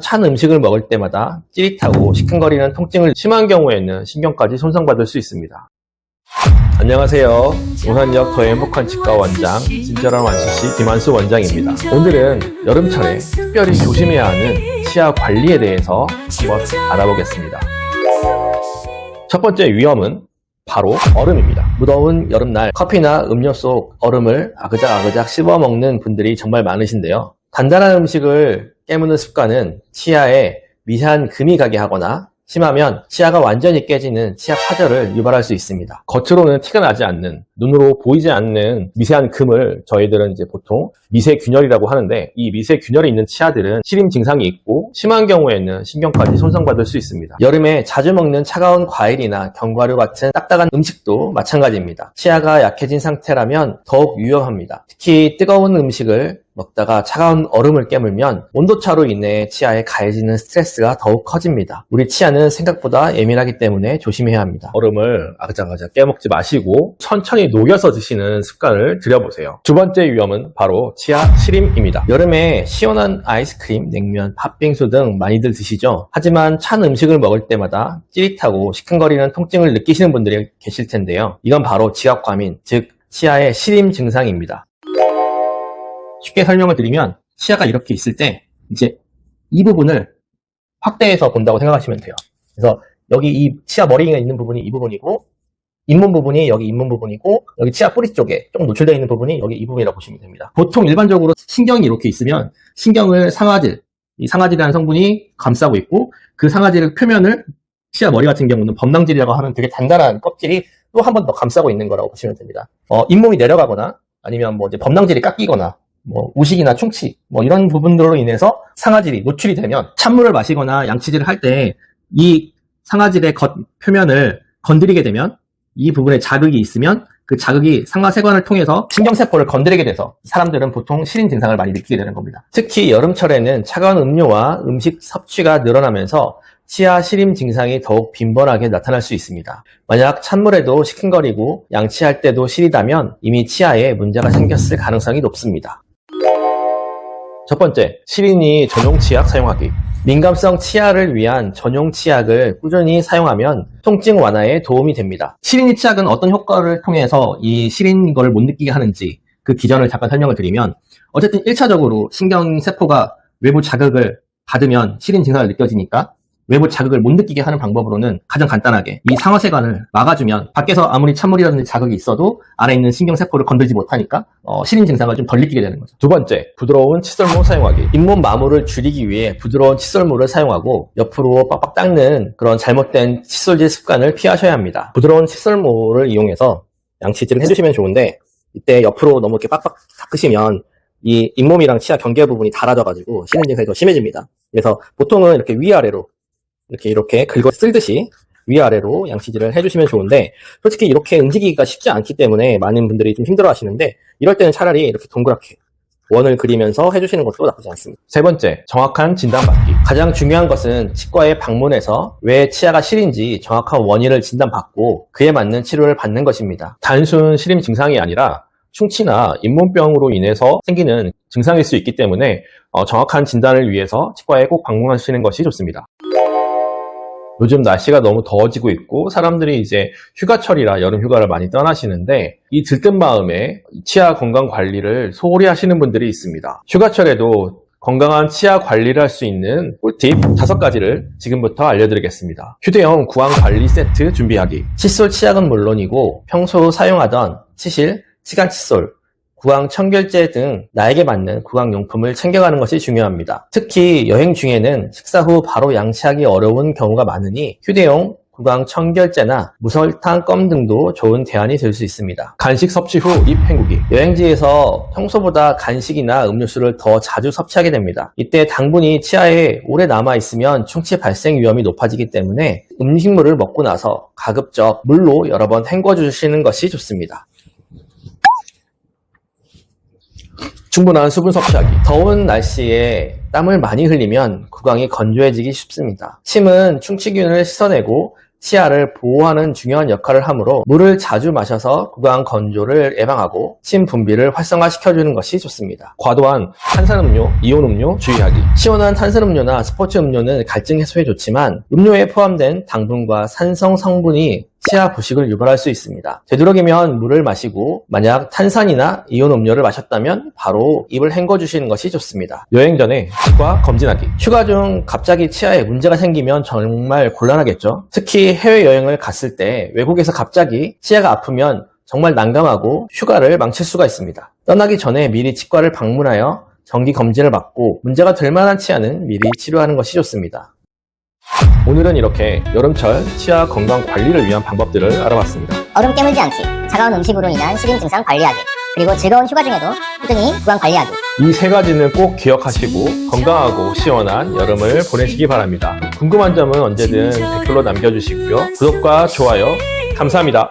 찬 음식을 먹을 때마다 찌릿하고 시큰거리는 통증을 심한 경우에는 신경까지 손상받을 수 있습니다. 안녕하세요. 오산역 더 행복한 치과 원장 친절한 완수씨 김한수 원장입니다. 오늘은 여름철에 특별히 조심해야 하는 치아 관리에 대해서 한번 알아보겠습니다. 첫 번째 위험은 바로 얼음입니다. 무더운 여름날 커피나 음료 속 얼음을 아그작아그작 씹어 먹는 분들이 정말 많으신데요. 단단한 음식을 깨무는 습관은 치아에 미세한 금이 가게 하거나 심하면 치아가 완전히 깨지는 치아 파절을 유발할 수 있습니다. 겉으로는 티가 나지 않는, 눈으로 보이지 않는 미세한 금을 저희들은 이제 보통 미세 균열이라고 하는데 이 미세 균열이 있는 치아들은 시림 증상이 있고 심한 경우에는 신경까지 손상받을 수 있습니다. 여름에 자주 먹는 차가운 과일이나 견과류 같은 딱딱한 음식도 마찬가지입니다. 치아가 약해진 상태라면 더욱 위험합니다. 특히 뜨거운 음식을 먹다가 차가운 얼음을 깨물면 온도차로 인해 치아에 가해지는 스트레스가 더욱 커집니다. 우리 치아는 생각보다 예민하기 때문에 조심해야 합니다. 얼음을 아그작아그작 깨먹지 마시고 천천히 녹여서 드시는 습관을 들여보세요. 두 번째 위험은 바로 치아 시림입니다. 여름에 시원한 아이스크림, 냉면, 팥빙수 등 많이들 드시죠? 하지만 찬 음식을 먹을 때마다 찌릿하고 시큰거리는 통증을 느끼시는 분들이 계실 텐데요. 이건 바로 지압과민, 즉 치아의 시림 증상입니다. 쉽게 설명을 드리면 치아가 이렇게 있을 때 이제 이 부분을 확대해서 본다고 생각하시면 돼요. 그래서 여기 이 치아 머리가 있는 부분이 이 부분이고 잇몸 부분이 여기 잇몸 부분이고 여기 치아 뿌리 쪽에 조금 노출되어 있는 부분이 여기 이 부분이라고 보시면 됩니다. 보통 일반적으로 신경이 이렇게 있으면 신경을 상아질, 이 상아질이라는 성분이 감싸고 있고 그 상아질 표면을 치아 머리 같은 경우는 범낭질이라고 하는 되게 단단한 껍질이 또 한 번 더 감싸고 있는 거라고 보시면 됩니다. 어, 잇몸이 내려가거나 아니면 뭐 이제 범낭질이 깎이거나 뭐 우식이나 충치 뭐 이런 부분들로 인해서 상아질이 노출이 되면 찬물을 마시거나 양치질을 할 때 이 상아질의 겉 표면을 건드리게 되면 이 부분에 자극이 있으면 그 자극이 상하세관을 통해서 신경세포를 건드리게 돼서 사람들은 보통 시린 증상을 많이 느끼게 되는 겁니다. 특히 여름철에는 차가운 음료와 음식 섭취가 늘어나면서 치아 시림 증상이 더욱 빈번하게 나타날 수 있습니다. 만약 찬물에도 시큰거리고 양치할 때도 시리다면 이미 치아에 문제가 생겼을 가능성이 높습니다. 첫 번째, 시린이 전용 치약 사용하기. 민감성 치아를 위한 전용 치약을 꾸준히 사용하면 통증 완화에 도움이 됩니다. 시린이 치약은 어떤 효과를 통해서 이 시린 거를 못 느끼게 하는지 그 기전을 잠깐 설명을 드리면 어쨌든 1차적으로 신경세포가 외부 자극을 받으면 시린 증상을 느껴지니까 외부 자극을 못 느끼게 하는 방법으로는 가장 간단하게 이 상하세관을 막아주면 밖에서 아무리 찬물이라든지 자극이 있어도 안에 있는 신경세포를 건들지 못하니까 어, 시린 증상을 좀 덜 느끼게 되는 거죠. 두 번째, 부드러운 칫솔모 사용하기. 잇몸 마모를 줄이기 위해 부드러운 칫솔모를 사용하고 옆으로 빡빡 닦는 그런 잘못된 칫솔질 습관을 피하셔야 합니다. 부드러운 칫솔모를 이용해서 양치질을 해주시면 좋은데 이때 옆으로 너무 이렇게 빡빡 닦으시면 이 잇몸이랑 치아 경계 부분이 닳아져가지고 시린 증상이 더 심해집니다. 그래서 보통은 이렇게 위아래로 이렇게 이렇게 긁어 쓸듯이 위아래로 양치질을 해주시면 좋은데 솔직히 이렇게 움직이기가 쉽지 않기 때문에 많은 분들이 좀 힘들어 하시는데 이럴 때는 차라리 이렇게 동그랗게 원을 그리면서 해주시는 것도 나쁘지 않습니다. 세 번째, 정확한 진단받기. 가장 중요한 것은 치과에 방문해서 왜 치아가 시린지 정확한 원인을 진단받고 그에 맞는 치료를 받는 것입니다. 단순 시림 증상이 아니라 충치나 잇몸병으로 인해서 생기는 증상일 수 있기 때문에 어, 정확한 진단을 위해서 치과에 꼭 방문하시는 것이 좋습니다. 요즘 날씨가 너무 더워지고 있고 사람들이 이제 휴가철이라 여름 휴가를 많이 떠나시는데 이 들뜬 마음에 치아 건강 관리를 소홀히 하시는 분들이 있습니다. 휴가철에도 건강한 치아 관리를 할 수 있는 꿀팁 다섯 가지를 지금부터 알려드리겠습니다. 휴대용 구강 관리 세트 준비하기. 칫솔 치약은 물론이고 평소 사용하던 치실, 치간 칫솔, 구강 청결제 등 나에게 맞는 구강 용품을 챙겨가는 것이 중요합니다. 특히 여행 중에는 식사 후 바로 양치하기 어려운 경우가 많으니 휴대용 구강 청결제나 무설탕 껌 등도 좋은 대안이 될 수 있습니다. 간식 섭취 후 입 헹구기. 여행지에서 평소보다 간식이나 음료수를 더 자주 섭취하게 됩니다. 이때 당분이 치아에 오래 남아 있으면 충치 발생 위험이 높아지기 때문에 음식물을 먹고 나서 가급적 물로 여러 번 헹궈 주시는 것이 좋습니다. 충분한 수분 섭취하기. 더운 날씨에 땀을 많이 흘리면 구강이 건조해지기 쉽습니다. 침은 충치균을 씻어내고 치아를 보호하는 중요한 역할을 하므로 물을 자주 마셔서 구강 건조를 예방하고 침 분비를 활성화시켜주는 것이 좋습니다. 과도한 탄산음료, 이온 음료 주의하기. 시원한 탄산음료나 스포츠 음료는 갈증 해소에 좋지만 음료에 포함된 당분과 산성 성분이 치아 부식을 유발할 수 있습니다. 되도록이면 물을 마시고 만약 탄산이나 이온 음료를 마셨다면 바로 입을 헹궈 주시는 것이 좋습니다. 여행 전에 치과 검진하기. 휴가 중 갑자기 치아에 문제가 생기면 정말 곤란하겠죠. 특히 해외 여행을 갔을 때 외국에서 갑자기 치아가 아프면 정말 난감하고 휴가를 망칠 수가 있습니다. 떠나기 전에 미리 치과를 방문하여 정기 검진을 받고 문제가 될 만한 치아는 미리 치료하는 것이 좋습니다. 오늘은 이렇게 여름철 치아 건강 관리를 위한 방법들을 알아봤습니다. 얼음 깨물지 않기, 차가운 음식으로 인한 시림 증상 관리하기, 그리고 즐거운 휴가 중에도 꾸준히 구강 관리하기. 이 세 가지는 꼭 기억하시고 건강하고 시원한 여름을 보내시기 바랍니다. 궁금한 점은 언제든 댓글로 남겨주시고요. 구독과 좋아요 감사합니다.